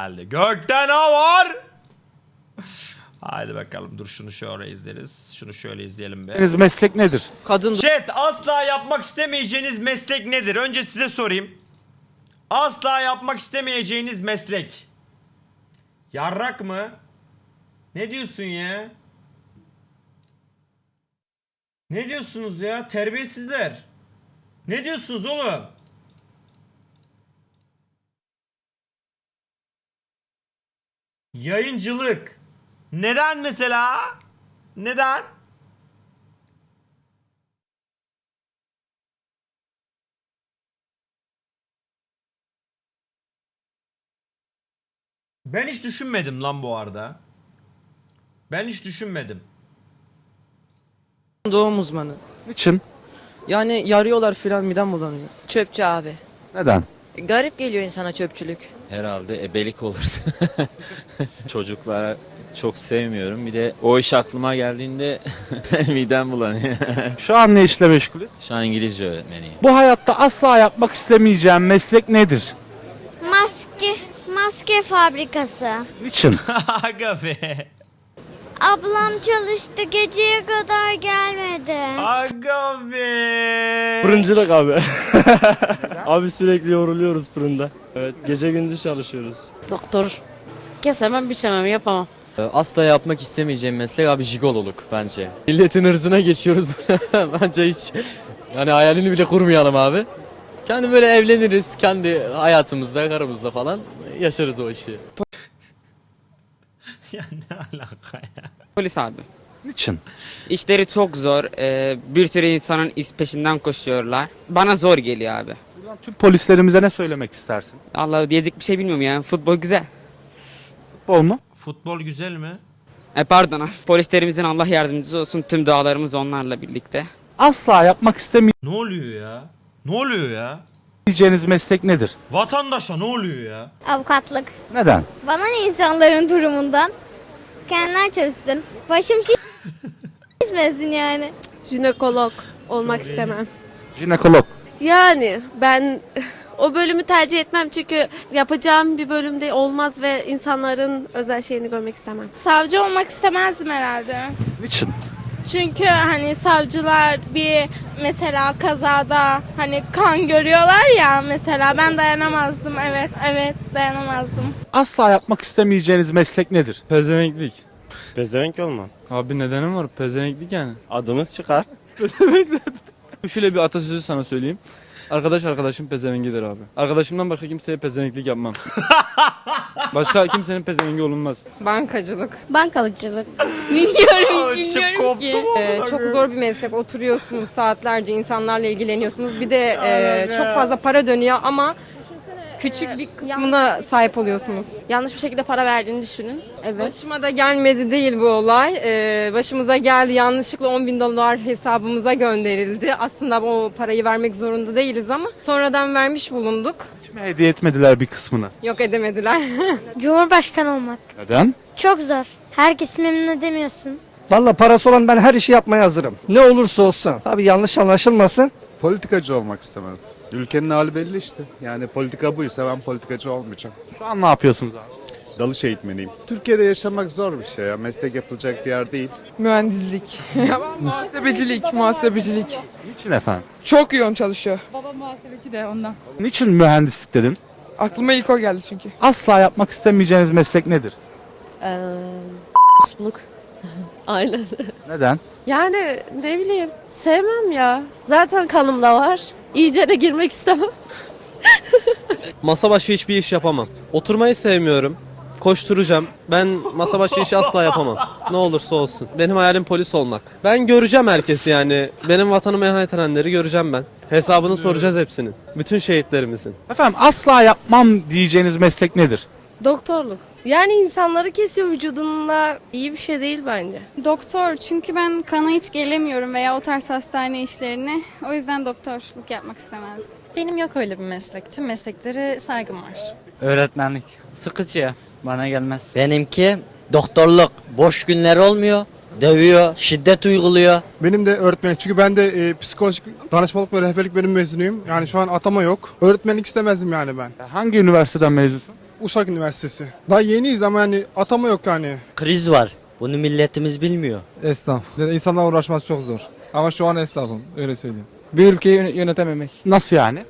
Geldi. Gökten ne var? Haydi bakalım dur şunu şöyle izleriz. Şunu şöyle izleyelim be. Deniz meslek nedir? Kadın Chat asla yapmak istemeyeceğiniz meslek nedir? Önce size sorayım. Asla yapmak istemeyeceğiniz meslek. Yarrak mı? Ne diyorsun ya? Ne diyorsunuz ya? Terbiyesizler. Ne diyorsunuz oğlum? Yayıncılık. Neden mesela? Neden? Ben hiç düşünmedim lan bu arada. Ben hiç düşünmedim. doğum uzmanı. Niçin? Yani yarıyorlar filan midem bulanıyor. Çöpçü abi. Neden? Garip geliyor insana çöpçülük. Herhalde ebelik olurdu. Çocuklara çok sevmiyorum. Bir de o iş aklıma geldiğinde midem bulanıyor. Şu an ne işle meşgulüz? Şu an İngilizce öğretmeniyim. Bu hayatta asla yapmak istemeyeceğim meslek nedir? Maske, maske fabrikası. Niçin? Aga be. Ablam çalıştı geceye kadar gelmedi. Aga be. Fırıncılık abi. abi sürekli yoruluyoruz fırında. Evet gece gündüz çalışıyoruz. Doktor. Kesemem biçemem yapamam. Asla yapmak istemeyeceğim meslek abi jigololuk bence. Milletin hırzına geçiyoruz. bence hiç yani hayalini bile kurmayalım abi. Kendi böyle evleniriz kendi hayatımızda, karımızla falan yaşarız o işi. ya ne alaka ya? Polis abi. Niçin? İşleri çok zor. Ee, bir sürü insanın iz peşinden koşuyorlar. Bana zor geliyor abi. Buradan tüm polislerimize ne söylemek istersin? Allah diyecek bir şey bilmiyorum ya. Futbol güzel. Futbol mu? Futbol güzel mi? E pardon abi. Polislerimizin Allah yardımcısı olsun. Tüm dualarımız onlarla birlikte. Asla yapmak Ne oluyor ya? Ne oluyor ya? İstemeyeceğiniz meslek nedir? Vatandaşa ne oluyor ya? Avukatlık. Neden? Bana ne insanların durumundan? Kendiler çözsün. Başım şişmesin yani. Jinekolog olmak istemem. Jinekolog. Yani ben o bölümü tercih etmem çünkü yapacağım bir bölümde olmaz ve insanların özel şeyini görmek istemem. Savcı olmak istemezdim herhalde. Niçin? Çünkü hani savcılar bir mesela kazada hani kan görüyorlar ya mesela ben dayanamazdım evet evet dayanamazdım. Asla yapmak istemeyeceğiniz meslek nedir? Pezevenklik. Pezevenk olma. Abi nedenim var pezevenklik yani. Adımız çıkar. Şöyle bir atasözü sana söyleyeyim. Arkadaş arkadaşım pezevengidir abi. Arkadaşımdan başka kimseye pezevenklik yapmam. başka kimsenin pezevengi olunmaz. Bankacılık. Bankalıcılık. Bilmiyorum Çok koptum Ee, çok zor bir meslek. Oturuyorsunuz saatlerce insanlarla ilgileniyorsunuz. Bir de e, çok fazla para dönüyor ama küçük bir kısmına sahip oluyorsunuz. Yanlış bir şekilde para verdiğini düşünün. Evet. Başıma da gelmedi değil bu olay. Ee, başımıza geldi yanlışlıkla 10 bin dolar hesabımıza gönderildi. Aslında o parayı vermek zorunda değiliz ama sonradan vermiş bulunduk. Hiç mi hediye etmediler bir kısmını? Yok edemediler. Cumhurbaşkanı olmak. Neden? Çok zor. Herkesi memnun edemiyorsun. Valla parası olan ben her işi yapmaya hazırım. Ne olursa olsun. Tabii yanlış anlaşılmasın. Politikacı olmak istemezdim. Ülkenin hali belli işte. Yani politika buysa ben politikacı olmayacağım. Şu an ne yapıyorsunuz abi? Dalış eğitmeniyim. Türkiye'de yaşamak zor bir şey ya. Meslek yapılacak bir yer değil. Mühendislik. muhasebecilik, muhasebecilik. Niçin efendim? Çok yoğun çalışıyor. Niçin mühendislik dedin? Aklıma ilk o geldi çünkü. Asla yapmak istemeyeceğiniz meslek nedir? Usluluk. Aynen. Neden? Yani ne bileyim sevmem ya. Zaten kanımda var. İyice de girmek istemem. Masa başı hiçbir iş yapamam. Oturmayı sevmiyorum. Koşturacağım. Ben masa başı işi asla yapamam. Ne olursa olsun. Benim hayalim polis olmak. Ben göreceğim herkesi yani. Benim vatanıma ihanet edenleri göreceğim ben. Hesabını soracağız hepsinin. Bütün şehitlerimizin. Efendim asla yapmam diyeceğiniz meslek nedir? Doktorluk. Yani insanları kesiyor vücudunda iyi bir şey değil bence. Doktor çünkü ben kana hiç gelemiyorum veya o tarz hastane işlerine. O yüzden doktorluk yapmak istemezdim. Benim yok öyle bir meslek. Tüm mesleklere saygım var. Öğretmenlik. Sıkıcı Bana gelmez. Benimki doktorluk. Boş günler olmuyor. Dövüyor, şiddet uyguluyor. Benim de öğretmenim. Çünkü ben de e, psikolojik danışmanlık ve rehberlik bölümü mezunuyum. Yani şu an atama yok. Öğretmenlik istemezdim yani ben. Hangi üniversiteden mezunsun? Uşak Üniversitesi. Daha yeniyiz ama yani atama yok yani. Kriz var. Bunu milletimiz bilmiyor. Esnaf. İnsanlar uğraşması çok zor. Ama şu an esnafım öyle söyleyeyim. Bir ülkeyi yönetememek. Nasıl yani?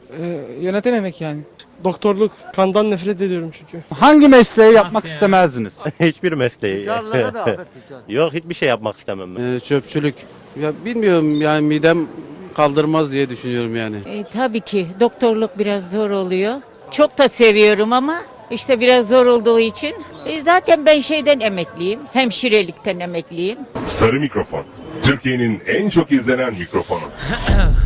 yönetememek yani. Doktorluk. Kandan nefret ediyorum çünkü. Hangi mesleği yapmak ya? istemezdiniz? Hiçbir mesleği. Yok hiçbir şey yapmak istemem ben. çöpçülük. Ya bilmiyorum yani midem kaldırmaz diye düşünüyorum yani. E, tabii ki doktorluk biraz zor oluyor. Çok da seviyorum ama işte biraz zor olduğu için. E, zaten ben şeyden emekliyim. Hemşirelikten emekliyim. Sarı mikrofon. Türkiye'nin en çok izlenen mikrofonu.